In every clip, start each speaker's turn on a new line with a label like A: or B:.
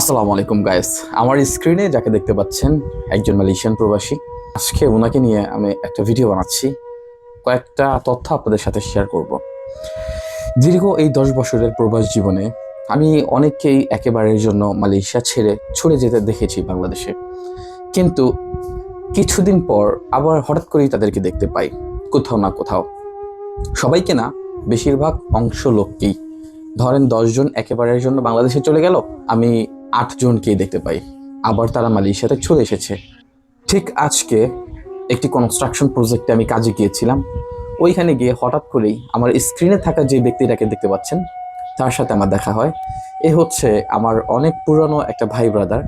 A: আসসালামু আলাইকুম গাইস আমার স্ক্রিনে যাকে দেখতে পাচ্ছেন, একজন মালয়েশিয়ান প্রবাসী। আজকে ওনাকে নিয়ে আমি একটা ভিডিও বানাচ্ছি। কয়েকটা তথ্য আপনাদের সাথে শেয়ার করব। দীর্ঘ এই দশ বছরের প্রবাস জীবনে আমি অনেককেই একেবারের জন্য মালয়েশিয়া ছেড়ে ছুটে যেতে দেখেছি বাংলাদেশে। কিন্তু কিছুদিন পর আবার হঠাৎ করেই তাদেরকে দেখতে পাই, কোথাও না কোথাও। সবাইকে না, বেশিরভাগ অংশ লোককেই ধরেন দশজন একেবারের জন্য বাংলাদেশে চলে গেল, আমি আটজনকে দেখতে পাই। আবার তারা মালয়েশিয়াতে চলে এসেছে। ঠিক আজকে একটি কনস্ট্রাকশন প্রজেক্টে আমি কাজে গিয়েছিলাম। ওইখানে গিয়ে হঠাৎ করেই আমার স্ক্রিনে থাকা যে ব্যক্তিটাকে দেখতে পাচ্ছেন, তার সাথে আমার দেখা হয়। এ হচ্ছে আমার অনেক পুরনো একটা ভাই ব্রাদার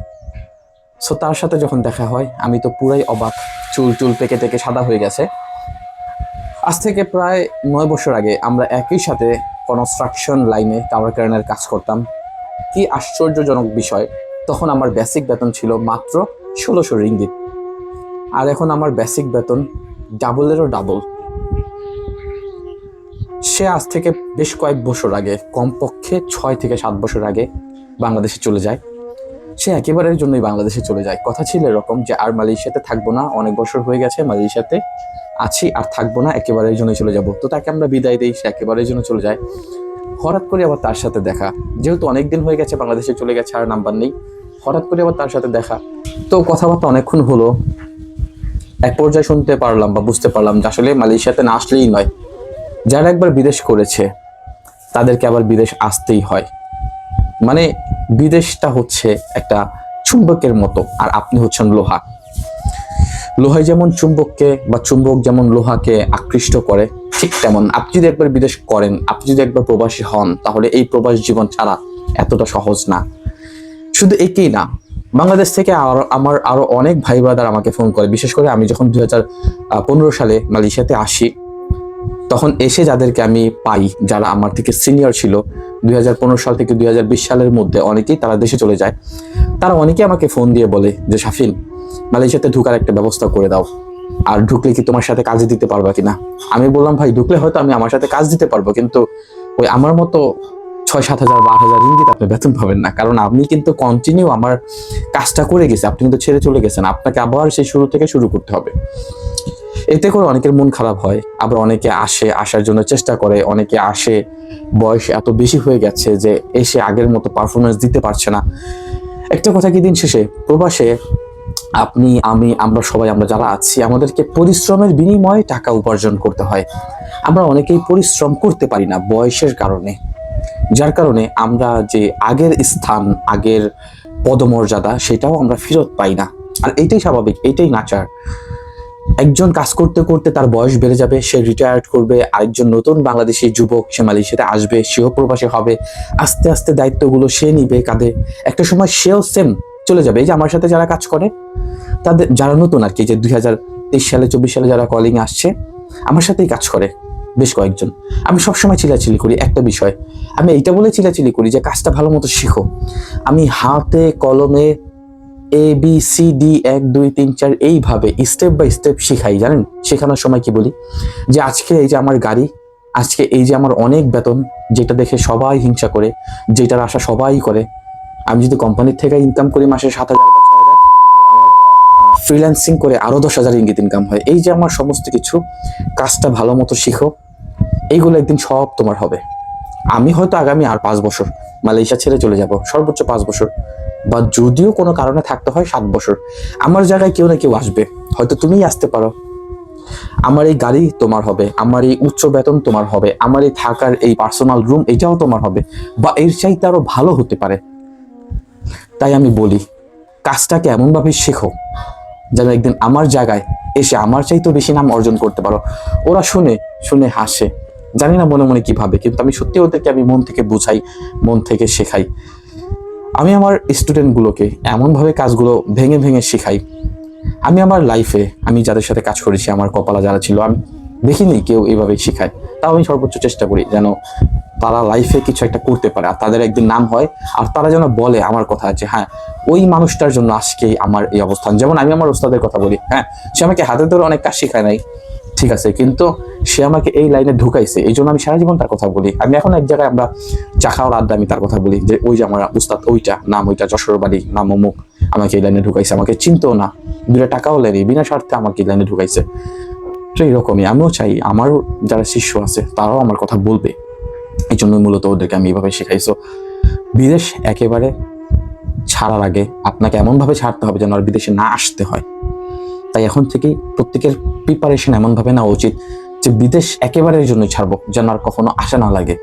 A: সো তার সাথে যখন দেখা হয়, আমি তো পুরাই অবাক। চুল চুল পেকে টেকে সাদা হয়ে গেছে। আজ থেকে প্রায় নয় বছর আগে আমরা একই সাথে কনস্ট্রাকশন লাইনে টাওয়ার ক্রেনের কাজ করতাম। কি আশ্চর্যজনক বিষয়, তখন আমার বেসিক বেতন ছিল মাত্র ষোলোশো রিঙ্গিত। আর এখন আমার বেসিক বেতন ডাবলেরও ডাবল সে আজ থেকে বেশ কয়েক বছর আগে, কমপক্ষে ছয় থেকে সাত বছর আগে বাংলাদেশে চলে যায়। সে একেবারের জন্যই বাংলাদেশে চলে যায়। কথা ছিল এরকম যে, আর মালয়েশিয়াতে থাকব না, অনেক বছর হয়ে গেছে মালয়েশিয়াতে আছি, আর থাকব না, একেবারের জন্য চলে যাব। তো তাকে আমরা বিদায় দিই, সে একেবারের জন্য চলে যায়। হঠাৎ করে আবার তার সাথে দেখা। যেহেতু অনেক দিন হয়ে গেছে, বাংলাদেশে চলে গেছে, আর নাম্বার নেই। হঠাৎ করে আবার তার সাথে দেখা। তো কথাবার্তা অনেকক্ষণ হলো। এক পর্যায়ে শুনতে পারলাম বা বুঝতে পারলাম যে আসলে মালয়েশিয়াতে না আসলেই নয়। যারা একবার বিদেশ করেছে, তাদেরকে আবার বিদেশ আসতেই হয়। মানে বিদেশটা হচ্ছে একটা চুম্বকের মতো, আর আপনি হচ্ছেন লোহা। লোহায় যেমন চুম্বককে বা চুম্বক যেমন লোহাকে আকৃষ্ট করে, ঠিক তেমন আপনি যদি একবার বিদেশ করেন, আপনি যদি একবার প্রবাসী হন, তাহলে এই প্রবাস জীবন ছাড়া এতটা সহজ না। শুধু একেই না, বাংলাদেশ থেকে আরও, আমার আরও অনেক ভাই ব্রাদার আমাকে ফোন করে, বিশেষ করে আমি যখন দুই হাজার পনেরো সালে মালয়েশিয়াতে আসি, তখন এসে যাদেরকে আমি পাই, যারা আমার থেকে সিনিয়র ছিল। দুই হাজার পনেরো সাল থেকে দুই হাজার বিশ সালের মধ্যে অনেকেই তারা দেশে চলে যায়। তারা অনেকেই আমাকে ফোন দিয়ে বলে যে শাফিন মালয়েশিয়াতে ঢুকার একটা ব্যবস্থা করে দাও। আর ঢুকলে কি তোমার সাথে কাজে দিতে পারবা কিনা? আমি বললাম, ভাই, ঢুকলে হয়তো আমি আমার সাথে কাজ দিতে পারব, কিন্তু ওই আমার মতো ছয় সাত হাজার বা হাজার রিঙ্গিত আপনি বেতন পাবেন না। কারণ আপনি কিন্তু কন্টিনিউ আমার কাজটা করে গেছে, আপনি কিন্তু ছেড়ে চলে গেছেন। আপনাকে আবার সেই শুরু থেকে শুরু করতে হবে। এতে করে অনেকের মন খারাপ হয়। আবার অনেকে আসে, আসার জন্য চেষ্টা করে। অনেকে আসে, বয়স এত বেশি হয়ে গেছে যে এসে আগের মতো পারফরমেন্স দিতে পারছে না। একটা কথা কি দিন শেষে? প্রবাসে আপনি, আমি, আমরা সবাই, আমরা যারা আছি, আমাদেরকে পরিশ্রমের বিনিময়ে টাকা উপার্জন করতে হয়। আমরা অনেকেই পরিশ্রম করতে পারি না বয়সের কারণে। যার কারণে আমরা যে আগের স্থান, আগের পদমর্যাদা, সেটাও আমরা ফেরত পাই না। আর এটাই স্বাভাবিক, এটাই নাচার। একজন কাজ করতে করতে তার বয়স বেড়ে যাবে, সে রিটায়ার্ড করবে, আরেকজন নতুন বাংলাদেশি যুবক সে মালয়েশিয়াতে আসবে, সেও প্রবাসী হবে। আস্তে আস্তে দায়িত্বগুলো সে নিবে, কাঁধে একটা সময় সেও সেম চলে যাবে। এই যে আমার সাথে যারা কাজ করে, তাদের যারা নতুন আর কি যে দুই হাজার তেইশ সালে, চব্বিশ সালে যারা কলিং আসছে, আমার সাথেই কাজ করে বেশ কয়েকজন। আমি সবসময় চিলাচিলি করি, একটা বিষয়। আমি এইটা বলে চিলাচিলি করি যে কাজটা ভালো মতো শিখো। আমি হাতে, কলমে এ বি সি ডি এক, দুই, তিন, চার, এইভাবে স্টেপ বাই স্টেপ শিখাই, জানেন? শেখানোর সময় কি বলি? যে আজকে এই যে আমার গাড়ি, আজকে এই যে আমার অনেক বেতন, যেটা দেখে সবাই হিংসা করে, যেটার আশা সবাই করে। আমি যদি কোম্পানির থেকে ইনকাম করি মাসে সাত হাজার ফ্রিল্যান্সিং করে আরও দশ হাজার ইঙ্গিত ইনকাম হয়। এই যে আমার সমস্ত কিছু, কাজটা ভালো মতো শিখো, এইগুলো একদিন সব তোমার হবে। আমি হয়তো আগামী আর পাঁচ বছর মালয়েশিয়া ছেড়ে চলে যাব, সর্বোচ্চ পাঁচ বছর। বা যদিও কোনো কারণে থাকতে হয় সাত বছর, আমার জায়গায় কেউ না কেউ আসবে। হয়তো তুমিই আসতে পারো। আমার এই গাড়ি তোমার হবে, আমার এই উচ্চ বেতন তোমার হবে, আমার এই থাকার এই পার্সোনাল রুম এটাও তোমার হবে, বা এর চাইতে আরও ভালো হতে পারে। তাই আমি বলি, কাজটাকে এমনভাবে শেখো, যেন একদিন আমার জায়গায় এসে আমার চাইতেও বেশি নাম অর্জন করতে পারো। ওরা শুনে শুনে হাসে। জানি না মনে মনে কীভাবে কিন্তু আমি সত্যি ওদেরকে আমি মন থেকে বুঝাই, মন থেকে শেখাই। আমি আমার স্টুডেন্টগুলোকে এমনভাবে কাজগুলো ভেঙে ভেঙে শেখাই। আমি আমার লাইফে আমি যাদের সাথে কাজ করেছি, আমার কপালা যারা ছিল, আমি দেখিনি কেউ এইভাবে শেখায়। তাও আমি সর্বোচ্চ চেষ্টা করি যেন তারা লাইফে কিছু একটা করতে পারে, আর তাদের একদিন নাম হয়, আর তারা যেন বলে আমার কথা যে হ্যাঁ ওই মানুষটার জন্য আজকে আমার এই অবস্থান। যেমন আমি আমার ওস্তাদের কথা বলি হ্যাঁ সে আমাকে হাতে ধরে অনেক কাজ শেখায় নাই। ঠিক আছে, কিন্তু সে আমাকে এই লাইনে ঢুকাইছে, এই জন্য আমি সারা জীবন তার কথা বলি। আমি এখন এক জায়গায় আমরা চা খাওয়ার আড্ডা, আমি তার কথা বলি যে, ওই যে আমার উস্তাদ ওইটা, নাম ওইটা, যশোর বাড়ি, নাম অমুক, আমাকে এই লাইনে ঢুকাইছে, আমাকে চিনতেও না। দুটা টাকাও লেনি, বিনা স্বার্থে আমাকে এই লাইনে ঢুকাইছে। তো এইরকমই, আমিও চাই, আমার যারা শিষ্য আছে, তারাও আমার কথা বলবে। এই জন্য মূলত ওদেরকে আমি এইভাবে শেখাইছো বিদেশ একেবারে ছাড়ার আগে আপনাকে এমনভাবে ছাড়তে হবে যেন আর বিদেশে না আসতে হয়। তাই এখন থেকেই প্রত্যেকের প্রিপারেশন এমনভাবে নেওয়া উচিত যে বিদেশ একেবারের জন্য ছাড়বো, যেন আর কখনো আশা না লাগে।